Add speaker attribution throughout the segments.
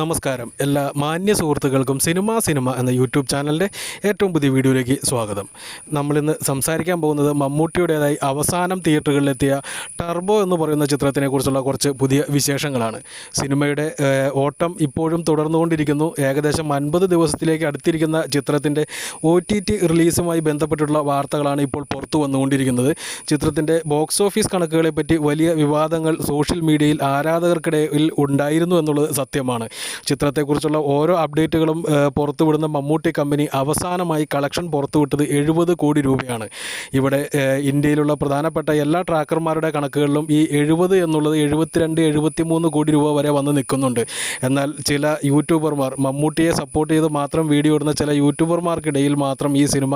Speaker 1: നമസ്കാരം. എല്ലാ മാന്യ സുഹൃത്തുക്കൾക്കും സിനിമ സിനിമ എന്ന യൂട്യൂബ് ചാനലിന്റെ ഏറ്റവും പുതിയ വീഡിയോയിലേക്ക് സ്വാഗതം. നമ്മളിന്ന് സംസാരിക്കാൻ പോകുന്നത് മമ്മൂട്ടിയുടേതായി അവസാനം തിയേറ്ററുകളിലെത്തിയ ടർബോ എന്ന് പറയുന്ന ചിത്രത്തിനെ കുറിച്ചുള്ള കുറച്ച് പുതിയ വിശേഷങ്ങളാണ്. സിനിമയുടെ ഓട്ടം ഇപ്പോഴും തുടർന്നുകൊണ്ടിരിക്കുന്നു. ഏകദേശം അൻപത് ദിവസത്തിലേക്ക് അടുത്തിരിക്കുന്ന ചിത്രത്തിന്റെ ഒ ടി ടി റിലീസുമായി ബന്ധപ്പെട്ടുള്ള വാർത്തകളാണ് ഇപ്പോൾ പുറത്തു വന്നുകൊണ്ടിരിക്കുന്നത്. ചിത്രത്തിന്റെ ബോക്സ് ഓഫീസ് കണക്കുകളെ പറ്റി വലിയ വിവാദങ്ങൾ സോഷ്യൽ മീഡിയയിൽ ആരാധകർക്കിടയിൽ ഉണ്ടായിരുന്നു എന്നുള്ളത് സത്യമാണ്. ചിത്രത്തെക്കുറിച്ചുള്ള ഓരോ അപ്ഡേറ്റുകളും പുറത്തുവിടുന്ന മമ്മൂട്ടി കമ്പനി അവസാനമായി കളക്ഷൻ പുറത്തുവിട്ടത് എഴുപത് കോടി രൂപയാണ്. ഇവിടെ ഇന്ത്യയിലുള്ള പ്രധാനപ്പെട്ട എല്ലാ ട്രാക്കർമാരുടെ കണക്കുകളിലും ഈ എഴുപത് എന്നുള്ളത് എഴുപത്തിരണ്ട് എഴുപത്തിമൂന്ന് കോടി രൂപ വരെ വന്ന് നിൽക്കുന്നുണ്ട്. എന്നാൽ ചില യൂട്യൂബർമാർ മമ്മൂട്ടിയെ സപ്പോർട്ട് ചെയ്ത് മാത്രം വീഡിയോ ഇടുന്ന ചില യൂട്യൂബർമാർക്കിടയിൽ മാത്രം ഈ സിനിമ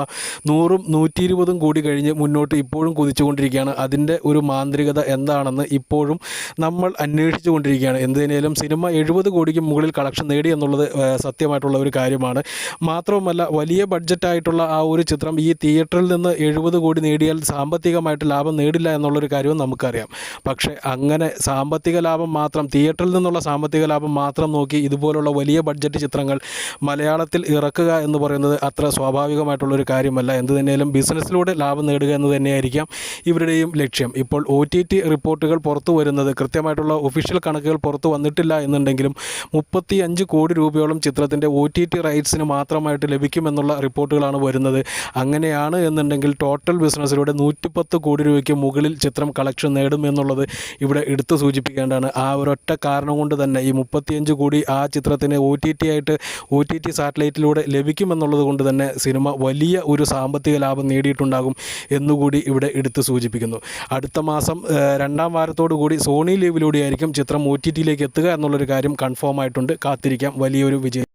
Speaker 1: നൂറും നൂറ്റി ഇരുപതും കോടി കഴിഞ്ഞ് മുന്നോട്ട് ഇപ്പോഴും കുതിച്ചുകൊണ്ടിരിക്കുകയാണ്. അതിന്റെ ഒരു മാന്ത്രികത എന്താണെന്ന് ഇപ്പോഴും നമ്മൾ അന്വേഷിച്ചു കൊണ്ടിരിക്കുകയാണ് എന്തിനേലും സിനിമ എഴുപത് കോടിക്ക് മുകളിൽ കളക്ഷൻ നേടി എന്നുള്ളത് സത്യമായിട്ടുള്ള ഒരു കാര്യമാണ്. മാത്രവുമല്ല വലിയ ബഡ്ജറ്റായിട്ടുള്ള ആ ഒരു ചിത്രം ഈ തിയേറ്ററിൽ നിന്ന് എഴുപത് കോടി നേടിയാൽ സാമ്പത്തികമായിട്ട് ലാഭം നേടില്ല എന്നുള്ളൊരു കാര്യവും നമുക്കറിയാം. പക്ഷേ അങ്ങനെ സാമ്പത്തിക ലാഭം മാത്രം തിയേറ്ററിൽ നിന്നുള്ള സാമ്പത്തിക ലാഭം മാത്രം നോക്കി ഇതുപോലുള്ള വലിയ ബഡ്ജറ്റ് ചിത്രങ്ങൾ മലയാളത്തിൽ ഇറക്കുക എന്ന് പറയുന്നത് അത്ര സ്വാഭാവികമായിട്ടുള്ളൊരു കാര്യമല്ല. എന്ത് തന്നെയാലും ബിസിനസ്സിലൂടെ ലാഭം നേടുക എന്ന് തന്നെയായിരിക്കാം ഇവരുടെയും ലക്ഷ്യം. ഇപ്പോൾ ഒ ടി ടി റിപ്പോർട്ടുകൾ പുറത്തു വരുന്നത് കൃത്യമായിട്ടുള്ള ഒഫീഷ്യൽ കണക്കുകൾ പുറത്തു വന്നിട്ടില്ല എന്നുണ്ടെങ്കിലും മുപ്പത്തി അഞ്ച് കോടി രൂപയോളം ചിത്രത്തിന്റെ ഒ ടി ടി റൈറ്റ്സിന് മാത്രമായിട്ട് ലഭിക്കുമെന്നുള്ള റിപ്പോർട്ടുകളാണ് വരുന്നത്. അങ്ങനെയാണ് എന്നുണ്ടെങ്കിൽ ടോട്ടൽ ബിസിനസ്സിലൂടെ നൂറ്റിപ്പത്ത് കോടി രൂപയ്ക്ക് മുകളിൽ ചിത്രം കളക്ഷൻ നേടുമെന്നുള്ളത് ഇവിടെ എടുത്തു സൂചിപ്പിക്കേണ്ടതാണ്. ആ ഒരൊറ്റ കാരണം കൊണ്ട് തന്നെ ഈ മുപ്പത്തിയഞ്ച് കോടി ആ ചിത്രത്തിന് ഒ ടി ടി ആയിട്ട് ഒ ടി ടി സാറ്റലൈറ്റിലൂടെ ലഭിക്കുമെന്നുള്ളത് കൊണ്ട് തന്നെ സിനിമ വലിയ ഒരു സാമ്പത്തിക ലാഭം നേടിയിട്ടുണ്ടാകും എന്നുകൂടി ഇവിടെ എടുത്തു സൂചിപ്പിക്കുന്നു. അടുത്ത മാസം രണ്ടാം വാരത്തോടു കൂടി സോണി ലീവിലൂടെയായിരിക്കും ചിത്രം ഒ ടി ടിയിലേക്ക് എത്തുക എന്നുള്ളൊരു കാര്യം കൺഫേം ആയിട്ടുണ്ട്. കാത്തിരിക്കാം. വലിയൊരു വിജയം.